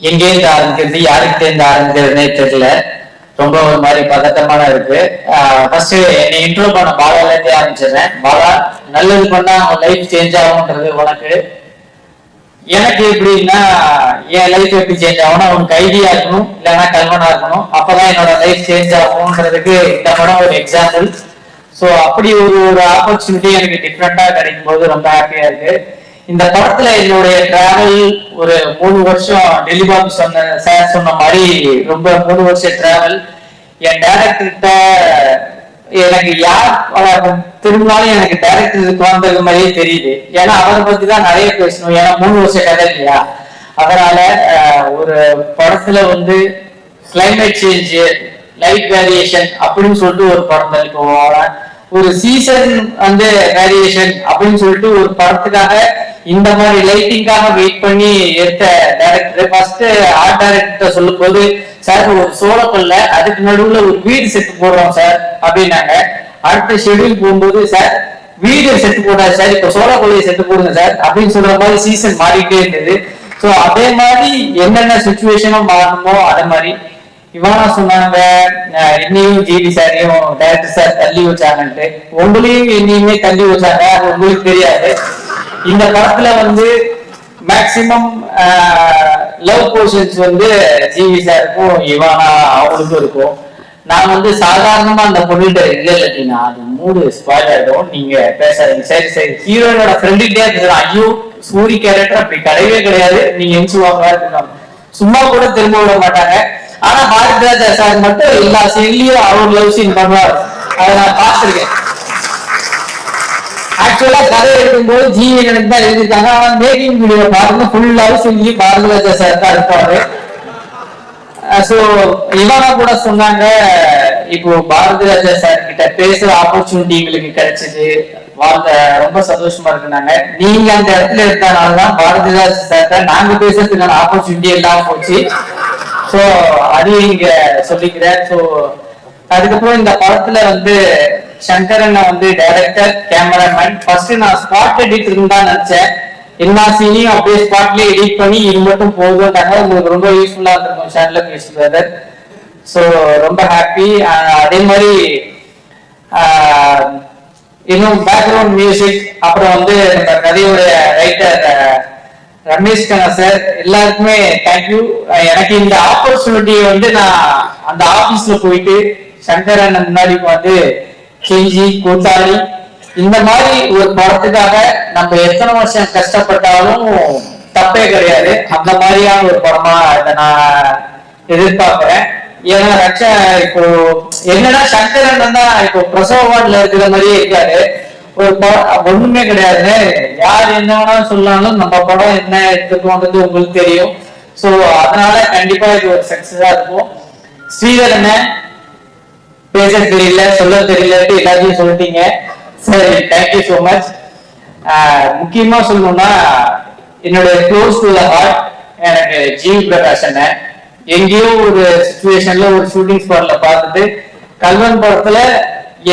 எங்கேருந்து ஆரம்பிக்கிறது யாருக்கிட்ட இருந்து ஆரம்பிக்கிறதுனே தெரியல. ரொம்ப ஒரு மாதிரி பதட்டமான இருக்கு. ஃபர்ஸ்ட் என்னை இன்ட்ரோ பண்ண பாலால இருந்தே ஆரம்பிச்சிடுறேன். பாலா நல்லது பண்ணா அவன் லைஃப் சேஞ்ச் ஆகும்ன்றது உனக்கு. எனக்கு எப்படின்னா என் லைஃப் எப்படி சேஞ்ச் ஆகும்னா அவனுக்கு ஐடியா இருக்கணும் இல்லைன்னா கல்வனா இருக்கணும். அப்பதான் என்னோட லைஃப் சேஞ்ச் ஆகும்ன்றதுக்கு இந்த படம் ஒரு எக்ஸாம்பிள் ஸோ அப்படி ஒரு ஒரு ஆப்பர்ச்சுனிட்டி எனக்கு டிஃப்ரெண்டா கிடைக்கும் போது ரொம்ப ஹாப்பியா இருக்கு. இந்த படத்துல என்னுடைய டிராவல் ஒரு மூணு வருஷம் டெலிபாபு சொன்ன சார் சொன்ன மாதிரி ரொம்ப மூணு வருஷம் டிராவல் என் டேரக்டர்கிட்ட எனக்கு யார் திரும்பினாலும் எனக்கு டேரக்டருக்கு வந்தது மாதிரியே தெரியுது. ஏன்னா அவரை பத்தி தான் நிறைய பேசணும். ஏன்னா மூணு வருஷம் கதை இல்லையா? அதனால ஒரு படத்துல வந்து கிளைமேட் சேஞ்சு லைட் வேரியேஷன் அப்படின்னு சொல்லிட்டு ஒரு படம் தள்ளி போவோம் ஒரு சீசன் வந்து வேரியேஷன் அப்படின்னு சொல்லிட்டு ஒரு படத்துக்காக இந்த மாதிரி லைட்டிங்காக வெயிட் பண்ணி எடுத்த டேரக்டர் ஃபர்ஸ்ட் ஆர்ட் டைரக்டர் சொல்லும் போது சார் ஒரு சோளக்கல்ல அதுக்கு நடுவுல ஒரு வீடு செட்டு போடுறோம் சார் அப்படின்னாங்க. அடுத்த ஷெட்யூல் போகும்போது சார் வீடு செட்டு போடாது சார் இப்ப சோளக்கொல்லையை செட்டு போடுங்க சார் அப்படின்னு சொல்ற மாதிரி சீசன் மாறிட்டே இருந்தது. ஸோ அதே மாதிரி என்னென்ன சுச்சுவேஷனும் மாறணுமோ அதே மாதிரி இவனா சொன்னாங்க என்னையும் ஜிவி சாரையும் டைரக்டர் சார் தள்ளி வச்சாங்கன்ட்டு. உங்களையும் என்னையுமே தள்ளி வச்சாங்க அது உங்களுக்கு தெரியாது. இந்த படத்துல வந்து மேக்சிமம் லவ் போர்ஷன்ஸ் வந்து ஜிவி சாருக்கும் இவானா அவங்களுக்கும் இருக்கும். நான் வந்து சாதாரணமா அந்த பொண்ணுகிட்ட இல்ல இல்லைன்னா அது மூடு ஸ்பாயில் ஆகிடும் நீங்க பேசாதீங்க. சரி சரி. ஹீரோயினோட ஃப்ரெண்டுகிட்டே பேசுறேன் ஐயோ சூரி கேரக்டர் அப்படி கிடையவே கிடையாது. நீங்க எஞ்சுவாங்க சும்மா கூட திரும்ப விட மாட்டாங்க. ஆனா பாரதிராஜா சார் மட்டும் எல்லா சீன்லயும் அவர் லவ் சீன் பண்ணுவார். அதை நான் பார்த்திருக்கேன். ஆக்சுவலா கதை எடுக்கும்போது ஜீவி எனக்கு தான் எழுதிருக்காங்க ஆனா மேக்கிங் வீடியோ பாருங்க. லவ் சொல்லி பாரதிராஜா சார் தான் இருப்பாரு. சோ இவனா கூட சொன்னாங்க இப்போ பாரதிராஜா சார் கிட்ட பேசுற ஆப்பர்ச்சுனிட்டி எங்களுக்கு கிடைச்சது. வாழ்ந்த ரொம்ப சந்தோஷமா இருக்குனாங்க நீங்க அந்த இடத்துல இருந்தனாலதான் பாரதிராஜா சார் நாங்க பேசுறதுக்கான ஆப்பர்ச்சுனிட்டி எல்லாம் போச்சு. சோ அதையும் இங்க சொல்லிக்கிறேன். சோ அதுக்கப்புறம் இந்த படத்துல வந்து சங்கரன் வந்து டைரக்டர் கேமராமேன் ஃபர்ஸ்ட் நான் ஸ்பாட் எடிட் தான் நினைச்சேன். எல்லா சீனையும் அப்படியே ஸ்பாட்லயே எடிட் பண்ணி இது மட்டும் போதும்ட்டாங்க உங்களுக்கு ரொம்ப யூஸ்ஃபுல்லா இருந்திருக்கும் சேனல்ல பேசுறது பிரதர் ஸோ ரொம்ப ஹாப்பி அதே மாதிரி இன்னும் பேக்ரவுண்ட் மியூசிக் அப்புறம் வந்து நம்ம கதையோட ரைட்டர் ரமேஷ் கண்ணா சார் எல்லாருக்குமே தேங்க்யூ எனக்கு இந்த ஆப்பர்ச்சுனிட்டியை வந்து நான் அந்த ஆபீஸ்ல போயிட்டு சங்கரன் முன்னாடி வந்து கெஞ்சி கூத்தாடி இந்த மாதிரி ஒரு படத்துக்காக நம்ம எத்தனை வருஷம் கஷ்டப்பட்டாலும் தப்பே கிடையாது. அந்த மாதிரியான ஒரு படமா இதை நான் எதிர்பார்க்கிறேன். ஏன்னா ரக்ஷா இப்போ என்னன்னா சங்கரன் தான் இப்போ பிரசவ வார்டில் இருக்கிற மாதிரியே இருக்காரு. ஒண்ணுமே கிடையாது. யார் என்ன வேணாலும் சொன்னாலும் நம்ம படம் என்ன எடுத்துக்கோன்றது உங்களுக்கு தெரியும். சோ அதனால கண்டிப்பா இது ஒரு சக்சஸா இருக்கும். ஸ்ரீதர் என்ன? பேச தெரியல சொல்ல தெரியல எல்லாத்தையும் சொல்லிட்டீங்க. சரி தேங்க்யூ ஸோ மச் முக்கியமா சொல்லணும்னா என்னுடைய க்ளோஸ் டு த ஹார்ட் எனக்கு ஜிவி பிரகாஷ் என்ன எங்கேயோ ஒரு சுச்சுவேஷன்ல ஒரு ஷூட்டிங் ஸ்பாட்ல பார்த்துட்டு கல்வன் படத்துல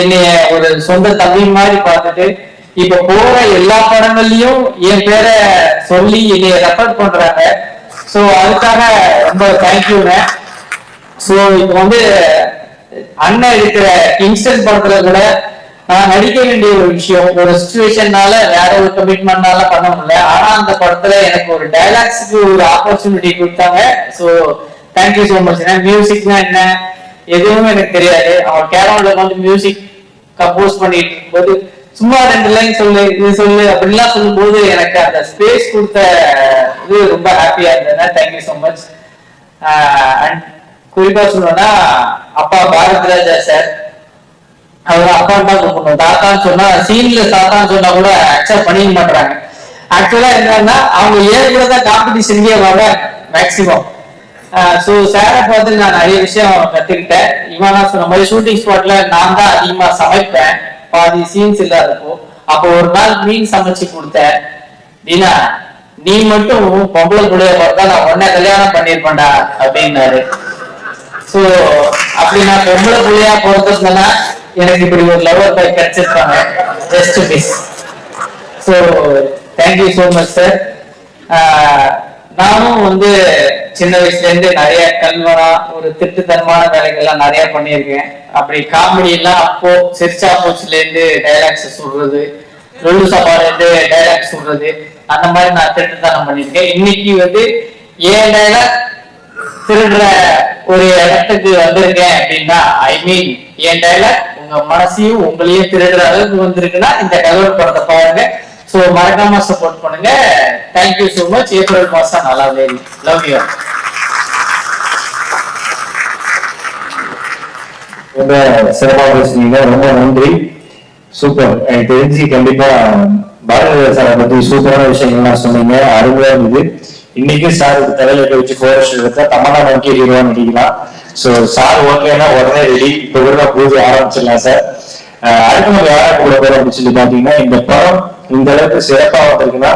என்னைய ஒரு சொந்த தம்பி மாதிரி பார்த்துட்டு இப்ப போற எல்லா படங்கள்லயும் என் பேரை சொல்லி என்னைய ரெஃபர் பண்றாங்க. சோ அதுக்காக ரொம்ப தேங்க்யூங்க சோ இப்போ வந்து அண்ணன் இருக்கிற கிங்ஸ்டன் படத்துல கூட நான் நடிக்க வேண்டிய ஒரு விஷயம் ஒரு சுச்சுவேஷன்னால வேற ஒரு கமிட்மெண்ட்னால பண்ண முடியல. ஆனா அந்த படத்துல எனக்கு ஒரு டைலாக்ஸுக்கு ஒரு ஆப்பர்ச்சுனிட்டி கொடுத்தாங்க. So thank you so much மியூசிக்னா என்ன? எதுவுமே எனக்கு தெரியாது. அவன் கேரளாவில் வந்து மியூசிக் கம்போஸ் பண்ணிட்டு இருக்கும்போது சும்மா ரெண்டு லைன் சொல்லு இது சொல்லு அப்படின்லாம் சொல்லும்போது எனக்கு அந்த ஸ்பேஸ் கொடுத்த இது ரொம்ப ஹாப்பியா இருந்தது தேங்க்யூ ஸோ மச் அண்ட் குறிப்பா சொல்லணும்னா அப்பா பாரதிராஜா சார் அவர் அப்பா தான் கூப்பிடணும். தாத்தான்னு சொன்னா சீன்ல தாத்தான்னு சொன்னா கூட அக்செப்ட் பண்ணிக்க மாட்டாங்க ஆக்சுவலா என்னன்னா அவங்க ஏற்கனவே கூட தான் காம்படிஷன்லயே வர மேக்சிமம் ஸோ சாரை பார்த்து நான் நிறைய விஷயம் கத்துக்கிட்டேன். இவன் சொன்ன மாதிரி ஷூட்டிங் ஸ்பாட்ல நான் தான் அதிகமா சமைப்பேன். பாதி சீன்ஸ் இல்லாதப்போ அப்போ ஒரு நாள் மீன் சமைச்சு கொடுத்தேன். தீனா நீ மட்டும் பொம்பளை கூட பார்த்தா நான் உடனே கல்யாணம் பண்ணிருப்பேன்டா அப்படின்னாரு. ஸோ அப்படி நான் பொம்பளை புள்ளையா பிறந்திருந்தேன்னா எனக்கு இப்படி ஒரு lover by கிடைச்சிருப்பாங்க. Just miss so thank you so much sir நானும் வந்து சின்ன வயசுல இருந்து நிறைய கல்வரா ஒரு திட்டுத்தனமான வேலைகள்லாம் நிறைய பண்ணியிருக்கேன். அப்படி காமெடி எல்லாம் அப்போ சிரிச்சா மூச்சுல இருந்து டைலாக்ஸ் சொல்றது லொல்லு சபால இருந்து டைலாக் சொல்றது அந்த மாதிரி நான் திட்டுத்தனம் பண்ணியிருக்கேன். இன்னைக்கு வந்து ஏன் டைலாக் திருடுற ஒரு இடத்துக்கு வந்திருக்கேன் அப்படின்னா ஐ மீன் என் டைலாக் உங்க மனசையும் உங்களையும் திருடுற அளவுக்கு வந்திருக்குன்னா இந்த டெவலப் படத்தை பாருங்க. சோ மறக்காம சப்போர்ட் பண்ணுங்க. தேங்க்யூ சோ மச் ஏப்ரல் மாசம் நல்லா லவ் யூ ரொம்ப சிறப்பாக பேசுனீங்க. ரொம்ப நன்றி. சூப்பர் எனக்கு தெரிஞ்சு கண்டிப்பா பாரதிய சாரை பத்தி சூப்பரான விஷயங்கள்லாம் சொன்னீங்க. அருமையா இருந்தது. இன்னைக்கு சார் தலையில வச்சு ஃபோரஸ்ட் எடுத்தா தமனா நோக்கி ஹீரோவா நடிக்கலாம் சோ சார் ஓகேனா உடனே ரெடி இப்ப கூட பூஜை ஆரம்பிச்சிடலாம் சார். அடுத்த நம்ம கூட போறோம் அப்படின்னு சொல்லி பாத்தீங்கன்னா இந்த படம் இந்த அளவுக்கு சிறப்பாக வந்திருக்குன்னா